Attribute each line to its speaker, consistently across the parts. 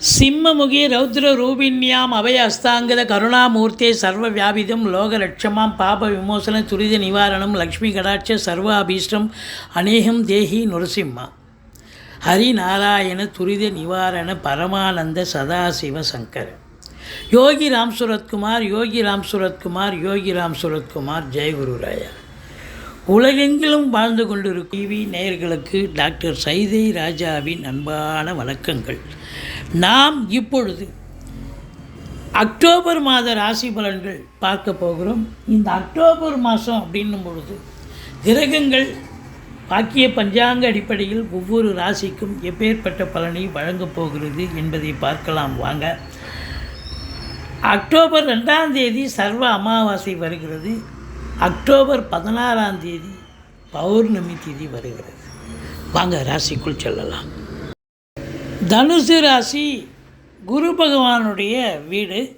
Speaker 1: சிம்மமுகி ரௌத்ர ரூபிண்யாம் அபய அஸ்தாங்கத கருணாமூர்த்தே சர்வ வியாபிதம் லோக லட்சமாம் பாப விமோசன துரித நிவாரணம் லக்ஷ்மி கடாட்ச சர்வ அபீஷ்டம் அநேகம் தேஹி நுரசிம்மா. ஹரிநாராயண துரித நிவாரண பரமானந்த சதாசிவ சங்கர. யோகி ராம் சுரத்குமார் யோகி ராம் சுரத்குமார் யோகி ராம் சுரத்குமார் ஜெயகுருராயா உலகெங்கிலும் வாழ்ந்து கொண்டிருக்கும் டிவி நேயர்களுக்கு டாக்டர் சைதை ராஜாவின் அன்பான வணக்கங்கள். நாம் இப்பொழுது அக்டோபர் மாத ராசி பலன்கள் பார்க்க போகிறோம். இந்த அக்டோபர் மாதம் அப்படின்னும் பொழுது கிரகங்கள் பாக்கிய பஞ்சாங்க அடிப்படையில் ஒவ்வொரு ராசிக்கும் எப்பேற்பட்ட பலனை வழங்கப் போகிறது என்பதை பார்க்கலாம் வாங்க. அக்டோபர் ரெண்டாம் தேதி சர்வ அமாவாசை வருகிறது. அக்டோபர் பதினாறாம் தேதி பௌர்ணமி தேதி வருகிறது. வாங்க ராசிக்குள் செல்லலாம். தனுசு ராசி குரு பகவானுடைய வீடு.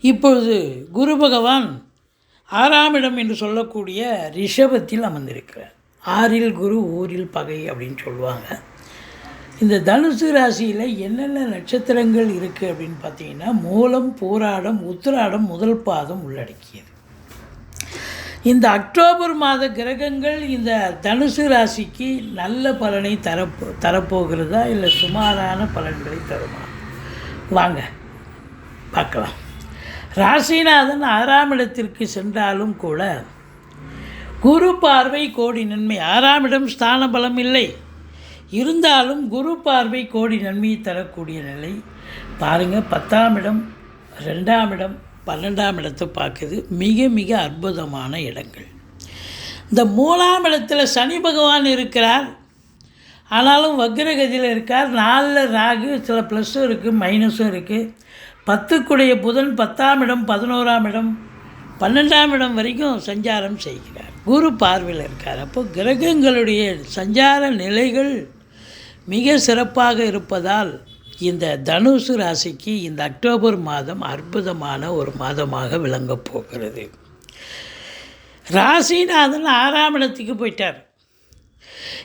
Speaker 1: இப்பொழுது குரு பகவான் ஆறாம் இடம் என்று சொல்லக்கூடிய ரிஷபத்தில் அமர்ந்திருக்கிறார். ஆறில் குரு ஊரில் பகை அப்படின்னு சொல்லுவாங்க. இந்த தனுசு ராசியில் என்னென்ன நட்சத்திரங்கள் இருக்குது அப்படின்னு பார்த்தீங்கன்னா மூலம் போராடம் உத்திராடம் முதல் பாதம் உள்ளடக்கியது. இந்த அக்டோபர் மாத கிரகங்கள் இந்த தனுசு ராசிக்கு நல்ல பலனை தரப்போ தரப்போகிறதா இல்லை சுமாரான பலன்களை தருமா? வாங்க பார்க்கலாம். ராசிநாதன் ஆறாம் இடத்திற்கு சென்றாலும் கூட குரு பார்வை கோடி நன்மை. ஆறாம் இடம் ஸ்தான பலம் இல்லை. இருந்தாலும் குரு பார்வை கோடி நன்மையை தரக்கூடிய நிலை. பாருங்கள் பத்தாம் இடம் ரெண்டாம் இடம் பன்னெண்டாம் இடத்தை பார்க்குது. மிக மிக அற்புதமான இடங்கள். இந்த மூணாம் இடத்துல சனி பகவான் இருக்கிறார். ஆனாலும் வக்ரகதியில் இருக்கார். நாலில் ராகு சில ப்ளஸ்ஸும் இருக்குது மைனஸும் இருக்குது பத்துக்குடைய புதன் பத்தாம் இடம் பதினோராம் இடம் பன்னெண்டாம் இடம் வரைக்கும் சஞ்சாரம் செய்கிறார். குரு பார்வையில் இருக்கார். அப்போ கிரகங்களுடைய சஞ்சார நிலைகள் மிக சிறப்பாக இருப்பதால் இந்த தனுசு ராசிக்கு இந்த அக்டோபர் மாதம் அற்புதமான ஒரு மாதமாக விளங்கப் போகிறது. ராசிநாதன் ஆறாம் இடத்துக்கு போயிட்டார்.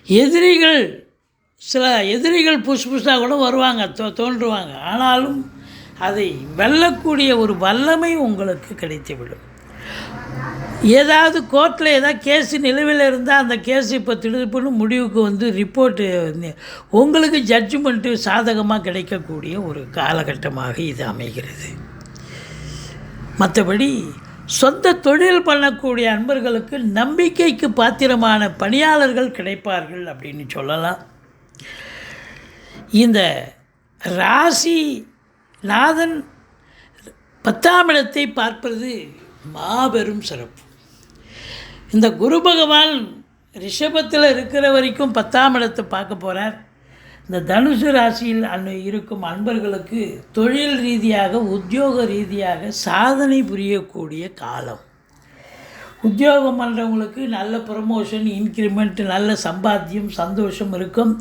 Speaker 1: எதிரிகள் சில எதிரிகள் புதுசு புதுசாக கூட வருவாங்க தோ தோன்றுவாங்க. ஆனாலும் அதை வெல்லக்கூடிய ஒரு வல்லமை உங்களுக்கு கிடைத்துவிடும். ஏதாவது கோர்ட்டில் ஏதாவது கேஸு நிலுவையில் இருந்தால் அந்த கேஸ் இப்போ திடுப்புன்னு முடிவுக்கு வந்து ரிப்போர்ட்டு உங்களுக்கு ஜட்ஜ்மெண்ட்டு சாதகமாக கிடைக்கக்கூடிய ஒரு காலகட்டமாக இது அமைகிறது. மற்றபடி சொந்த தொழில் பண்ணக்கூடிய அன்பர்களுக்கு நம்பிக்கைக்கு பாத்திரமான பணியாளர்கள் கிடைப்பார்கள் அப்படின்னு சொல்லலாம். இந்த ராசி நாதன் பத்தாம் இடத்தை பார்ப்பது மாபெரும் சிறப்பு. இந்த குரு பகவான் ரிஷபத்தில் இருக்கிற வரைக்கும் பத்தாம் இடத்தை பார்க்க போகிறார் இந்த தனுசு ராசியில் அன் இருக்கும் அன்பர்களுக்கு தொழில் ரீதியாக உத்தியோக ரீதியாக சாதனை புரியக்கூடிய காலம். உத்தியோகம் பண்ணுறவங்களுக்கு நல்ல ப்ரமோஷன் இன்க்ரிமெண்ட் நல்ல சம்பாத்தியம் சந்தோஷம் இருக்கும்.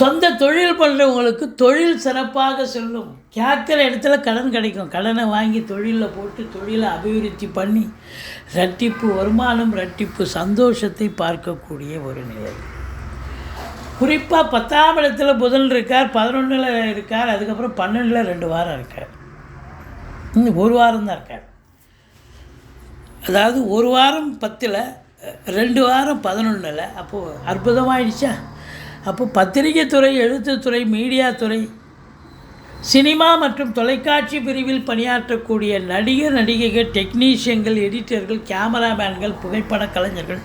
Speaker 1: சொந்த தொழில் பண்ணுறவங்களுக்கு தொழில் சிறப்பாக செல்லும். கேட்குற இடத்துல கடன் கிடைக்கும்? கடனை வாங்கி தொழிலில் போட்டு தொழிலை அபிவிருத்தி பண்ணி ரட்டிப்பு வருமானம் ரட்டிப்பு சந்தோஷத்தை பார்க்கக்கூடிய ஒரு நிலை. குறிப்பாக பத்தாம் இடத்துல புதன் இருக்கார் பதினொன்றில் இருக்கார் அதுக்கப்புறம் பன்னெண்டில் ரெண்டு வாரம் இருக்கார். இன்னும் ஒரு வாரம் தான் இருக்கார். அதாவது ஒரு வாரம் பத்தில் ரெண்டு வாரம் பதினொன்றில் அப்போது அற்புதமாயிடுச்சா? அப்போ பத்திரிகை துறை எழுத்துத்துறை மீடியா துறை சினிமா மற்றும் தொலைக்காட்சி பிரிவில் பணியாற்றக்கூடிய நடிகர் நடிகைகள் டெக்னீஷியன்கள் எடிட்டர்கள் கேமராமேன்கள் புகைப்பட கலைஞர்கள்.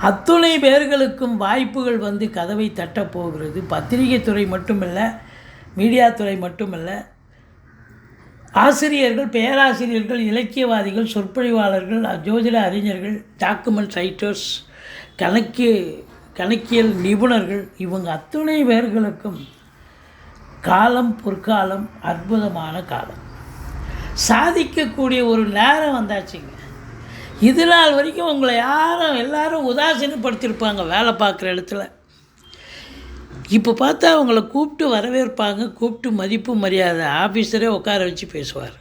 Speaker 1: அத்துணை பேர்களுக்கும் வாய்ப்புகள் வந்து கதவை தட்டப் போகிறது. பத்திரிகை துறை மட்டுமல்ல மீடியா துறை மட்டுமல்ல. ஆசிரியர்கள் பேராசிரியர்கள் இலக்கியவாதிகள் சொற்பொழிவாளர்கள் ஜோதிட அறிஞர்கள் டாக்குமெண்ட் ரைட்டர்ஸ் கணக்கு கணக்கியல் நிபுணர்கள் இவங்க அத்துணை பேர்களுக்கும் காலம் பொற்காலம் அற்புதமான காலம். சாதிக்கக்கூடிய ஒரு நேரம் வந்தாச்சுங்க. இது நாள் வரைக்கும் உங்களை யாரும் எல்லாரும் உதாசீனப்படுத்தியிருப்பாங்க வேலை பார்க்குற இடத்துல. இப்போ பார்த்தா அவங்கள கூப்பிட்டு வரவேற்பாங்க கூப்பிட்டு மதிப்பு மரியாதை ஆஃபீஸரே உட்கார வச்சு பேசுவார்.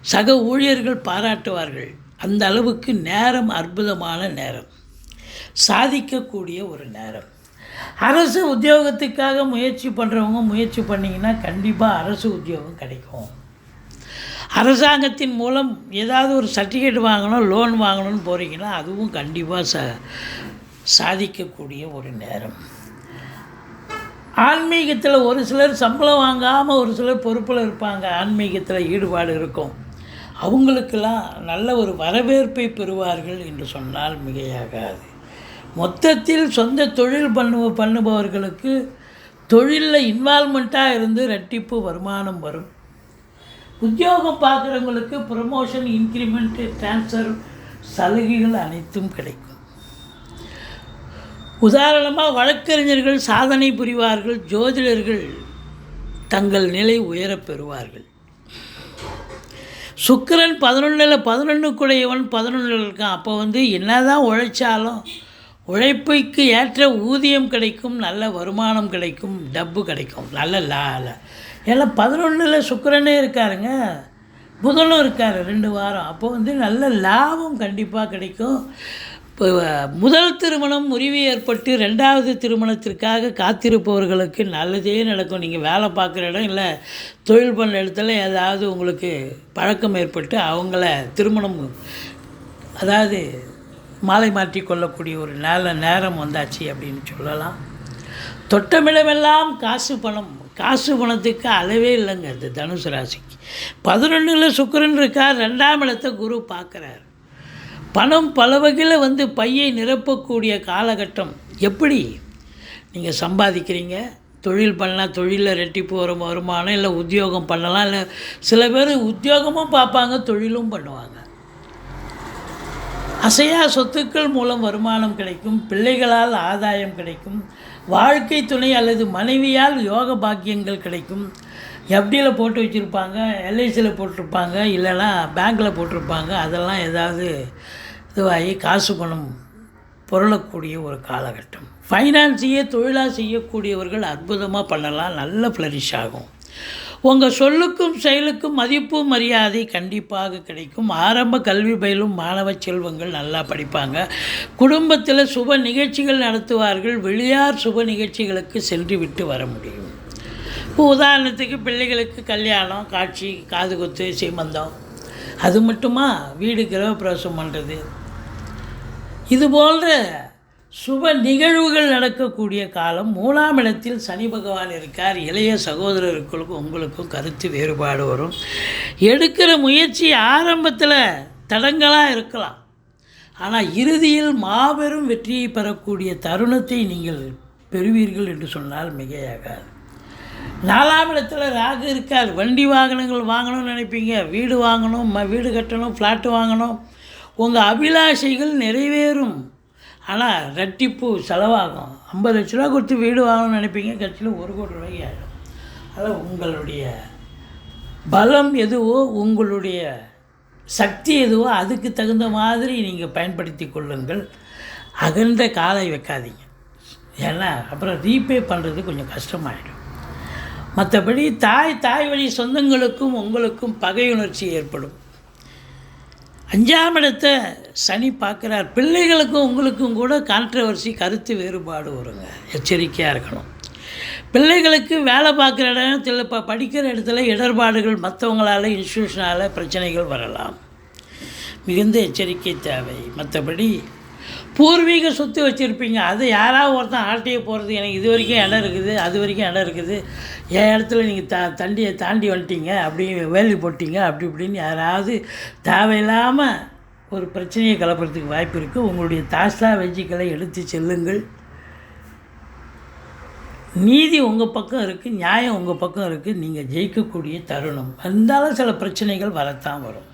Speaker 1: சக ஊழியர்கள் பாராட்டுவார்கள். அந்த அளவுக்கு நேரம் அற்புதமான நேரம். சாதிக்கக்கூடிய ஒரு நேரம். அரசு உத்தியோகத்துக்காக முயற்சி பண்ணுறவங்க முயற்சி பண்ணிங்கன்னா கண்டிப்பாக அரசு உத்தியோகம் கிடைக்கும். அரசாங்கத்தின் மூலம் ஏதாவது ஒரு சர்டிஃபிகேட் வாங்கணும் லோன் வாங்கணும்னு போகிறீங்கன்னா அதுவும் கண்டிப்பாக ச சாதிக்கக்கூடிய ஒரு நேரம். ஆன்மீகத்தில் ஒரு சிலர் சம்பளம் வாங்காமல் ஒரு சிலர் பொறுப்பில் இருப்பாங்க. ஆன்மீகத்தில் ஈடுபாடு இருக்கும். அவங்களுக்கெல்லாம் நல்ல ஒரு வரவேற்பை பெறுவார்கள் என்று சொன்னால் மிகையாகாது. மொத்தத்தில் சொந்த தொழில் பண்ணுவ பண்ணுபவர்களுக்கு தொழிலில் இன்வால்மெண்ட்டாக இருந்து ரெட்டிப்பு வருமானம் வரும். உத்தியோகம் பார்க்குறவங்களுக்கு ப்ரமோஷன் இன்க்ரிமெண்ட்டு ட்ரான்ஸ்ஃபர் சலுகைகள் அனைத்தும் கிடைக்கும். உதாரணமாக வழக்கறிஞர்கள் சாதனை புரிவார்கள் ஜோதிடர்கள் தங்கள் நிலை உயரப் பெறுவார்கள். சுக்கிரன் பதினொன்றில் பதினொன்றுக்குடையவன் பதினொன்றில் இருக்கான். அப்போ வந்து என்னதான் உழைச்சாலும் உழைப்புக்கு ஏற்ற ஊதியம் கிடைக்கும் நல்ல வருமானம் கிடைக்கும் டப்பு கிடைக்கும். நல்ல லா ஏன்னா பதினொன்றில் சுக்கரனே இருக்காருங்க. புதனும் இருக்கார் ரெண்டு வாரம். அப்போ வந்து நல்ல லாபம் கண்டிப்பாக கிடைக்கும். இப்போ முதல் திருமணம் முறிவு ஏற்பட்டு ரெண்டாவது திருமணத்திற்காக காத்திருப்பவர்களுக்கு நல்லதே நடக்கும். நீங்கள் வேலை பார்க்குற இடம் இல்லை தொழில் பண்ண இடத்துல ஏதாவது உங்களுக்கு பழக்கம் ஏற்பட்டு அவங்கள திருமணம் அதாவது மாலை மாற்றி கொள்ளக்கூடிய ஒரு நல்ல நேரம் வந்தாச்சு அப்படின்னு சொல்லலாம். தொட்டமிடமெல்லாம் காசு பணம். காசு பணத்துக்கு அளவே இல்லைங்க இந்த தனுசு ராசிக்கு. பதினொன்றில் சுக்கரன் இருக்கார். ரெண்டாம் இடத்தை குரு பார்க்குறார். பணம் பல வகையில் வந்து பையை நிரப்பக்கூடிய காலகட்டம். எப்படி? நீங்கள் சம்பாதிக்கிறீங்க. தொழில் பண்ணலாம் தொழிலில் ரெட்டிப்பு வரும் வருமானம் இல்லை உத்தியோகம் பண்ணலாம் இல்லை சில பேர் உத்தியோகமும் பார்ப்பாங்க தொழிலும் பண்ணுவாங்க. அசையா சொத்துக்கள் மூலம் வருமானம் கிடைக்கும் பிள்ளைகளால் ஆதாயம் கிடைக்கும் வாழ்க்கை துணை அல்லது மனைவியால் யோக பாக்கியங்கள் கிடைக்கும். எஃப்டியில் போட்டு வச்சுருப்பாங்க எல்ஐசியில் போட்டிருப்பாங்க இல்லைன்னா பேங்க்கில் போட்டிருப்பாங்க. அதெல்லாம் ஏதாவது இதுவாகி காசு பணம் புரளக்கூடிய ஒரு காலகட்டம். ஃபைனான்ஸையே தொழிலாக செய்யக்கூடியவர்கள் அற்புதமாக பண்ணலாம். நல்ல ஃப்ளரிஷ் ஆகும். உங்கள் சொல்லுக்கும் செயலுக்கும் மதிப்பு மரியாதை கண்டிப்பாக கிடைக்கும். ஆரம்ப கல்வி பயிலும் மாணவ செல்வங்கள் நல்லா படிப்பாங்க. குடும்பத்தில் சுப நிகழ்ச்சிகள் நடத்துவார்கள். வெளியார் சுப நிகழ்ச்சிகளுக்கு சென்று விட்டு வர முடியும். இப்போ உதாரணத்துக்கு பிள்ளைகளுக்கு கல்யாணம் காட்சி காதுகுத்து சீமந்தம் அது மட்டுமா? வீடு கிரகப்பிரவேசம் பண்ணுறது இது போன்ற சுப நிகழ்வுகள் நடக்கக்கூடிய காலம். மூணாம் இடத்தில் சனி பகவான் இருக்கார். இளைய சகோதரர்களுக்கும் உங்களுக்கும் கருத்து வேறுபாடு வரும். எடுக்கிற முயற்சி ஆரம்பத்தில் தடங்களாக இருக்கலாம். ஆனால் இறுதியில் மாபெரும் வெற்றியை பெறக்கூடிய தருணத்தை நீங்கள் பெறுவீர்கள் என்று சொன்னால் மிகையாகாது. நாலாம் இடத்துல ராகு இருக்கார். வண்டி வாகனங்கள் வாங்கணும்னு நினைப்பீங்க. வீடு வாங்கணும் ம வீடு கட்டணும் ஃப்ளாட்டு வாங்கணும். உங்கள் அபிலாஷைகள் நிறைவேறும். ஆனால் ரெட்டிப்பு செலவாகும். ஐம்பது லட்ச ரூபா கொடுத்து வீடு வாங்கணும்னு நினைப்பீங்க கட்சியில் ஒரு கோடி ரூபாய்க்கு ஆகிடும் அதான் உங்களுடைய பலம் எதுவோ உங்களுடைய சக்தி எதுவோ அதுக்கு தகுந்த மாதிரி நீங்கள் பயன்படுத்தி கொள்ளுங்கள். அகன்ற காலை வைக்காதீங்க. ஏன்னா அப்புறம் ரீபே பண்ணுறது கொஞ்சம் கஷ்டமாயிடும். மற்றபடி தாய் தாய் வழி சொந்தங்களுக்கும் உங்களுக்கும் பகையுணர்ச்சி ஏற்படும். அஞ்சாம் இடத்தை சனி பார்க்குறார். பிள்ளைகளுக்கும் உங்களுக்கும் கூட கான்ட்ரவர்சி கருத்து வேறுபாடு வருங்க. எச்சரிக்கையாக இருக்கணும். பிள்ளைகளுக்கு வேலை பார்க்குற இடத்துல இப்போ படிக்கிற இடத்துல இடர்பாடுகள் மற்றவங்களால் இன்ஸ்டியூஷனால் பிரச்சனைகள் வரலாம். மிகுந்த எச்சரிக்கை தேவை. மற்றபடி பூர்வீக சொத்து வச்சுருப்பீங்க. அது யாராவது ஒருத்தன் ஆட்டையை போகிறது எனக்கு இது வரைக்கும் இடம் இருக்குது அது வரைக்கும் இடம் இருக்குது. என் இடத்துல நீங்கள் த தண்டியை தாண்டி வந்துட்டீங்க அப்படி வேலி போட்டீங்க அப்படி இப்படின்னு யாராவது தேவையில்லாமல் ஒரு பிரச்சனையை கலப்புறதுக்கு வாய்ப்பு இருக்குது உங்களுடைய தாஸ்தா வெஜிக்களை எடுத்து செல்லுங்கள். நீதி உங்கள் பக்கம் இருக்குது நியாயம் உங்கள் பக்கம் இருக்குது நீங்கள் ஜெயிக்கக்கூடிய தருணம். இருந்தாலும் சில பிரச்சனைகள் வரத்தான் வரும்.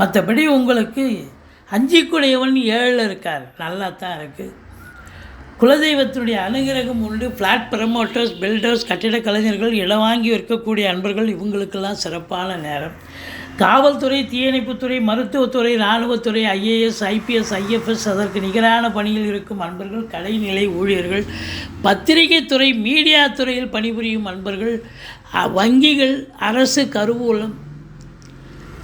Speaker 1: மற்றபடி உங்களுக்கு அஞ்சிக்குடையவன் ஏழில் இருக்கார். நல்லா தான் இருக்குது குலதெய்வத்தினுடைய அனுகிரகம் உண்டு. ஃப்ளாட் ப்ரமோட்டர்ஸ் பில்டர்ஸ் கட்டிட கலைஞர்கள் இடம் வாங்கி இருக்கக்கூடிய அன்பர்கள் இவங்களுக்கெல்லாம் சிறப்பான நேரம். காவல்துறை தீயணைப்புத்துறை மருத்துவத்துறை இராணுவத்துறை ஐஏஎஸ் ஐபிஎஸ் ஐஎஃப்எஸ் அதற்கு நிகரான பணியில் இருக்கும் அன்பர்கள் கலைநிலை ஊழியர்கள் பத்திரிகை துறை மீடியா துறையில் பணிபுரியும் அன்பர்கள் வங்கிகள் அரசு கருவூலம்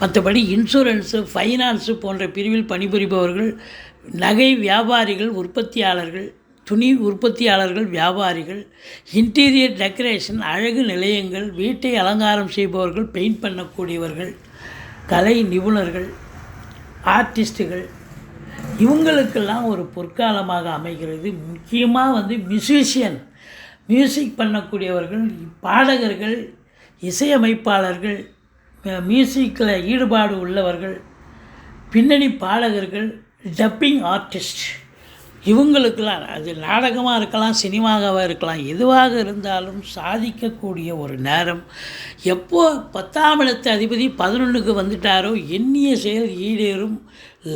Speaker 1: மற்றபடி இன்சூரன்ஸு ஃபைனான்ஸு போன்ற பிரிவில் பணிபுரிபவர்கள் நகை வியாபாரிகள் உற்பத்தியாளர்கள் துணி உற்பத்தியாளர்கள் வியாபாரிகள் இன்டீரியர் டெக்கரேஷன் அழகு நிலையங்கள் வீட்டை அலங்காரம் செய்பவர்கள் பெயிண்ட் பண்ணக்கூடியவர்கள் கலை நிபுணர்கள் ஆர்டிஸ்ட்டுகள் இவங்களுக்கெல்லாம் ஒரு பொற்காலமாக அமைகிறது. முக்கியமாக வந்து மியூசிஷியன் மியூசிக் பண்ணக்கூடியவர்கள் பாடகர்கள் இசையமைப்பாளர்கள் மியூசிக்கில் ஈடுபாடு உள்ளவர்கள் பின்னணி பாடகர்கள் டப்பிங் ஆர்டிஸ்ட் இவங்களுக்கெல்லாம் அது நாடகமாக இருக்கலாம் சினிமாவாக இருக்கலாம் எதுவாக இருந்தாலும் சாதிக்கக்கூடிய ஒரு நேரம். எப்போ பத்தாம் இடத்து அதிபதி பதினொன்றுக்கு வந்துட்டாரோ எண்ணிய செயல் ஈடேறும்.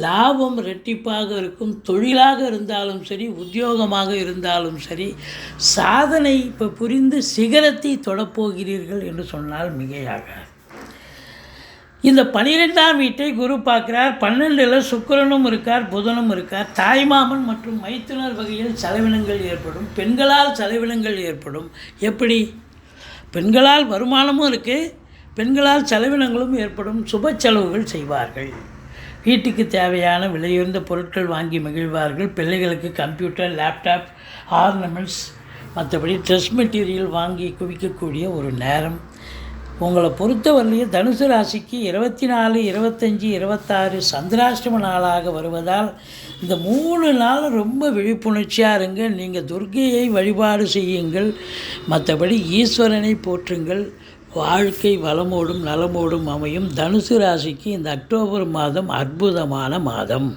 Speaker 1: லாபம் ரெட்டிப்பாக இருக்கும். தொழிலாக இருந்தாலும் சரி உத்தியோகமாக இருந்தாலும் சரி சாதனை இப்போ புரிந்து சிகரத்தை தொடப்போகிறீர்கள் என்று சொன்னால் மிகையாகாது இந்த பனிரெண்டாம் வீட்டை குரு பார்க்கிறார். பன்னெண்டில் சுக்கரனும் இருக்கார் புதனும் இருக்கார். தாய்மாமன் மற்றும் மைத்துனர் வகையில் செலவினங்கள் ஏற்படும். பெண்களால் செலவினங்கள் ஏற்படும். எப்படி? பெண்களால் வருமானமும் இருக்குது பெண்களால் செலவினங்களும் ஏற்படும். சுப செலவுகள் செய்வார்கள். வீட்டுக்கு தேவையான விலையுயர்ந்த பொருட்கள் வாங்கி மகிழ்வார்கள். பிள்ளைகளுக்கு கம்ப்யூட்டர் லேப்டாப் ஆர்னமெண்ட்ஸ் மற்றபடி ட்ரெஸ் மெட்டீரியல் வாங்கி குவிக்கக்கூடிய ஒரு நேரம். உங்களை பொறுத்தவரையிலேயே தனுசு ராசிக்கு இருபத்தி நாலு இருபத்தஞ்சி இருபத்தாறு சந்திராஷ்டம நாளாக வருவதால் இந்த மூணு நாள் ரொம்ப விழிப்புணர்ச்சியாக இருங்க. நீங்கள் துர்கையை வழிபாடு செய்யுங்கள். மற்றபடி ஈஸ்வரனை போற்றுங்கள். வாழ்க்கை வளமோடும் நலமோடும் அமையும் தனுசு ராசிக்கு இந்த அக்டோபர் மாதம் அற்புதமான மாதம்.